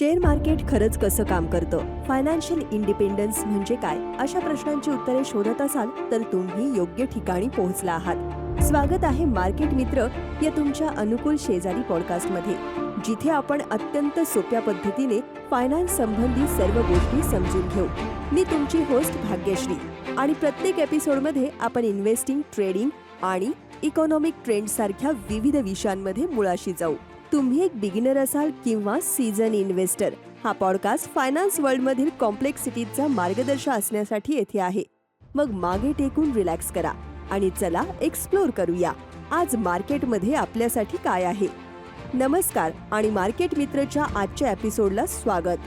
Share market खरंच कसं काम करतं? फायनान्शियल इंडिपेंडन्स म्हणजे काय? अशा प्रश्नांची उत्तरे शोधत असाल तर तुम्ही योग्य ठिकाणी पोहोचला आहात. स्वागत आहे मार्केट मित्र या तुमच्या अनुकूल शेजारी पॉडकास्टमध्ये जिथे आपण अत्यंत सोप्या पद्धतीने फायनान्स संबंधी सर्व गोष्टी समजून घेऊ. मी तुमची होस्ट भाग्यश्री आणि प्रत्येक एपिसोडमध्ये आपण इन्व्हेस्टिंग ट्रेडिंग आणि इकॉनॉमिक ट्रेंड सारख्या विविध विषयांमध्ये मुळाशी जाऊ. तुम्ही एक बिगिनर असाल किंवा सीझन इन्व्हेस्टर हा पॉडकास्ट फायनान्स वर्ल्डमधील कॉम्प्लेक्सिटीजचा कॉम्प्लेक्सिटीचा मार्गदर्शन असण्यासाठी येथे आहे. मग मागे टेकून रिलॅक्स करा आणि चला एक्सप्लोर करूया. आज मार्केटमध्ये आपल्यासाठी काय आहे? नमस्कार आणि मार्केट मित्रच्या आजच्या एपिसोडला स्वागत.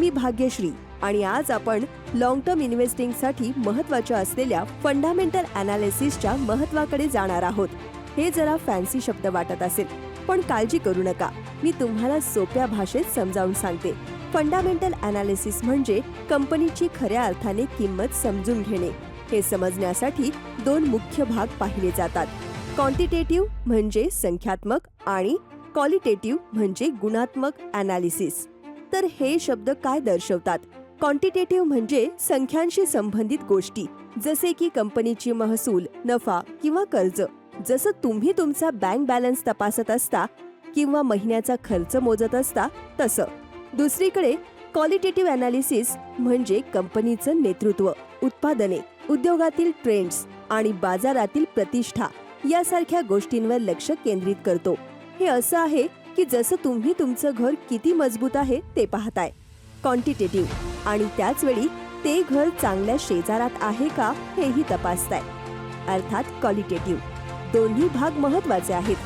मी भाग्यश्री आणि आज आपण लॉंग टर्म इन्व्हेस्टिंगसाठी महत्त्वाच्या असलेल्या फंडामेंटल अनालिसिसच्या महत्त्वाकडे जाणार आहोत. हे जरा फॅन्सी शब्द वाटत असेल. पण काळजी करू नका. मी तुम्हाला सोप्या भाषेत समजावून सांगते. फंडामेंटल अनालिसिस म्हणजे कंपनीची खऱ्या अर्थाने किंमत समजून घेणे. हे समजण्यासाठी दोन मुख्य भाग पाहिले जातात. क्वांटिटेटिव्ह म्हणजे संख्यात्मक आणि क्वालिटेटिव्ह म्हणजे गुणात्मक अनालिसिस तर हे शब्द काय दर्शवतात? क्वांटिटेटिव्ह म्हणजे संख्यांशी संबंधित गोष्टी जसे की कंपनीची महसूल नफा किंवा कर्ज. जसं तुम्ही तुमचा बँक बॅलन्स तपासत असता किंवा महिन्याचा खर्च मोजत असता तसं. दुसरीकडे क्वालिटेटिव्ह अनालिसिस म्हणजे कंपनीचं नेतृत्व उत्पादने उद्योगातील ट्रेंड्स आणि बाजारातील प्रतिष्ठा यासारख्या गोष्टींवर लक्ष केंद्रित करतो. हे असं आहे की जसं तुम्ही तुमचं घर किती मजबूत आहे ते पाहताय. क्वांटिटेटिव्ह आणि त्याच वेळी ते घर चांगल्या शेजारात आहे का हेही तपासताय. अर्थात क्वालिटेटिव्ह दोन्ही भाग महत्त्वाचे आहेत.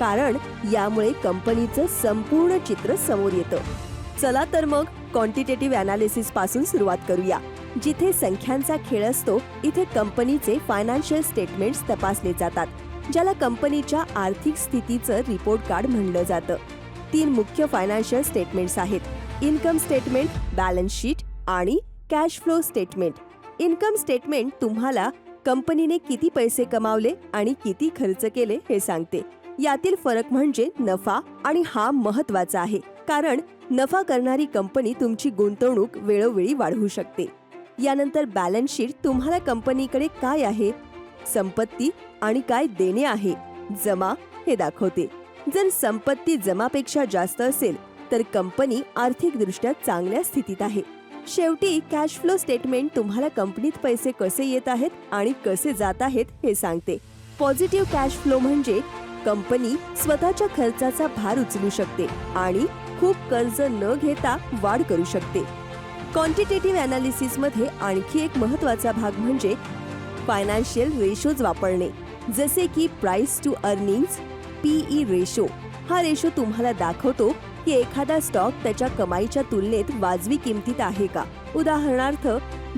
कारण यामुळे कंपनीचं संपूर्ण चित्र समोर येतं. चला तर मग क्वांटिटेटिव्ह अनालिसिसपासून सुरुवात करूया. जिथे संख्यांचा खेळ असतो इथे कंपनीचे फायनान्शियल स्टेटमेंट्स तपासले जातात ज्याला कंपनीच्या आर्थिक स्थितीचं रिपोर्ट कार्ड म्हणलं जातं. तीन मुख्य फायनान्शियल स्टेटमेंट्स आहेत. इन्कम स्टेटमेंट बॅलन्स शीट आणि cash flow statement income statement तुम्हाला कंपनीने किती पैसे कमावले आणि किती खर्च केले हे सांगते. यातील फरक म्हणजे नफा आणि हा महत्त्वाचा आहे कारण नफा करणारी कंपनी तुमची गुंतवणूक वेळोवेळी वाढवू शकते. यानंतर बॅलन्स शीट तुम्हाला कंपनीकडे काय आहे? संपत्ती आणि काय देणे आहे? जमा हे दाखवते. जर संपत्ती जमापेक्षा जास्त असेल तर कंपनी आर्थिकदृष्ट्या चांगल्या स्थितीत आहे. शेवटी कॅश फ्लो स्टेटमेंट तुम्हाला कंपनीत पैसे कसे येत आहेत आणि कसे जात आहेत हे सांगते. पॉझिटिव्ह कॅश फ्लो म्हणजे कंपनी स्वतःच्या खर्चाचा भार उचलू शकते आणि खूप कर्ज न घेता वाढ करू शकते. क्वांटिटेटिव्ह अनालिसिसमध्ये आणखी एक महत्त्वाचा भाग म्हणजे फायनान्शियल रेशोज वापरणे. जसे की price to earnings PE ratio हा रेशो तुम्हाला दाखवतो की एखादा स्टॉक त्याच्या कमाईच्या तुलनेत वाजवी किमतीत आहे का? उदाहरणार्थ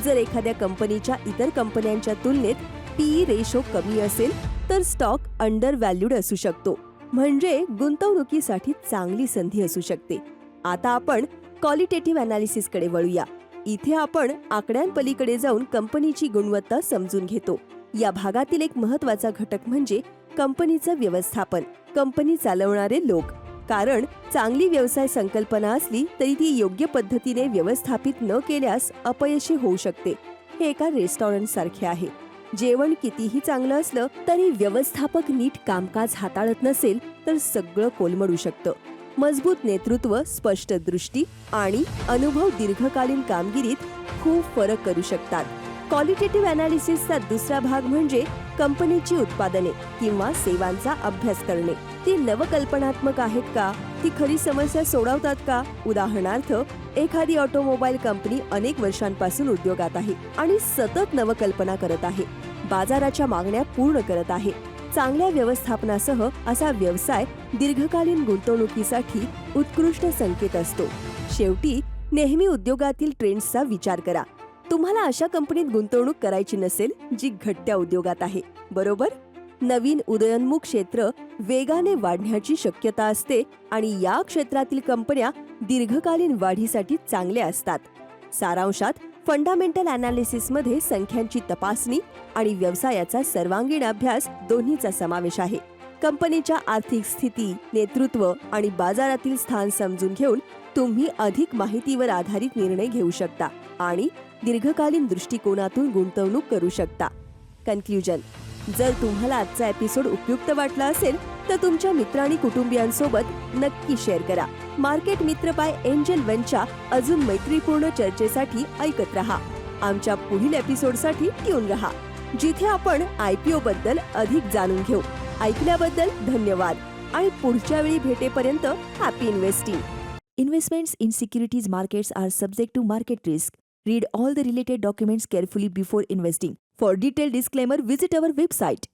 जर एखाद्या कंपनीच्या इतर कंपन्यांच्या तुलनेत पीई रेशो कमी असेल तर स्टॉक अंडर व्हॅल्यूड असू शकतो. म्हणजे गुंतवणुकीसाठी चांगली संधी असू शकते. आता आपण क्वालिटेटिव्ह अनालिसिसकडे वळूया. इथे आपण आकड्यांपलीकडे जाऊन कंपनीची गुणवत्ता समजून घेतो. या भागातील एक महत्त्वाचा घटक म्हणजे कंपनीचं व्यवस्थापन कंपनी चालवणारे लोक. कारण चांगली व्यवसाय संकल्पना असली तरी ती योग्य पद्धतीने व्यवस्थापित न केल्यास अपयशी होऊ शकते. हे एका रेस्टॉरंट सारखे आहे. जेवण कितीही चांगलं असलं तरी व्यवस्थापक नीट कामकाज हाताळत नसेल तर सगळं कोलमडू शकतं. मजबूत नेतृत्व स्पष्ट दृष्टी आणि अनुभव दीर्घकालीन कामगिरीत खूप फरक करू शकतात. क्वालिटेटिव्ह अनालिसिसचा दुसरा भाग म्हणजे कंपनीची उत्पादने किंवा सेवांचा अभ्यास करणे. ती नवकल्पनात्मक आहेत का? ती खरी समस्या सोडवतात का? उदाहरणार्थ एखादी ऑटोमोबाईल कंपनी अनेक वर्षांपासून उद्योगात आहे आणि सतत नवकल्पना करत आहे. बाजाराच्या मागण्या पूर्ण करत आहे. चांगल्या व्यवस्थापनासह असा व्यवसाय दीर्घकालीन गुंतवणुकीसाठी उत्कृष्ट संकेत असतो. शेवटी नेहमी उद्योगातील ट्रेंड्सचा विचार करा. तुम्हाला अशा कंपनीत गुंतवणूक करायची नसेल जी घटत्या उद्योगात आहे बरोबर? नवीन उदयोन्मुख क्षेत्र वेगाने वाढण्याची शक्यता असते आणि या क्षेत्रातील कंपन्या दीर्घकालीन वाढीसाठी चांगल्या असतात. सारांशात फंडामेंटल अनालिसिसमध्ये संख्यांची तपासणी आणि व्यवसायाचा सर्वांगीण अभ्यास दोन्हीचा समावेश आहे. कंपनीच्या आर्थिक स्थिती नेतृत्व आणि बाजारातील स्थान समजून घेऊन तुम्ही अधिक माहितीवर आधारित निर्णय घेऊ शकता आणि दीर्घकालीन दृष्टिकोनातून गुंतवणूक करू शकता. कन्क्ल्युजन जर तुम्हाला आजचा एपिसोड उपयुक्त वाटला असेल तर तुमच्या मित्र आणि कुटुंबियांसोबत नक्की शेअर करा. मार्केट मित्र बाय एंजल वनच्या अजून मैत्रीपूर्ण चर्चेसाठी ऐकत रहा. आमच्या पुढील एपिसोडसाठी ट्यून रहा जिथे आपण आयपीओ बद्दल अधिक जाणून घेऊ. ऐकल्याबद्दल धन्यवाद. आणि पुढच्या वेळी भेटेपर्यंत happy investing investments in securities markets are subject to market risk read all the related documents carefully before investing for detail disclaimer visit our website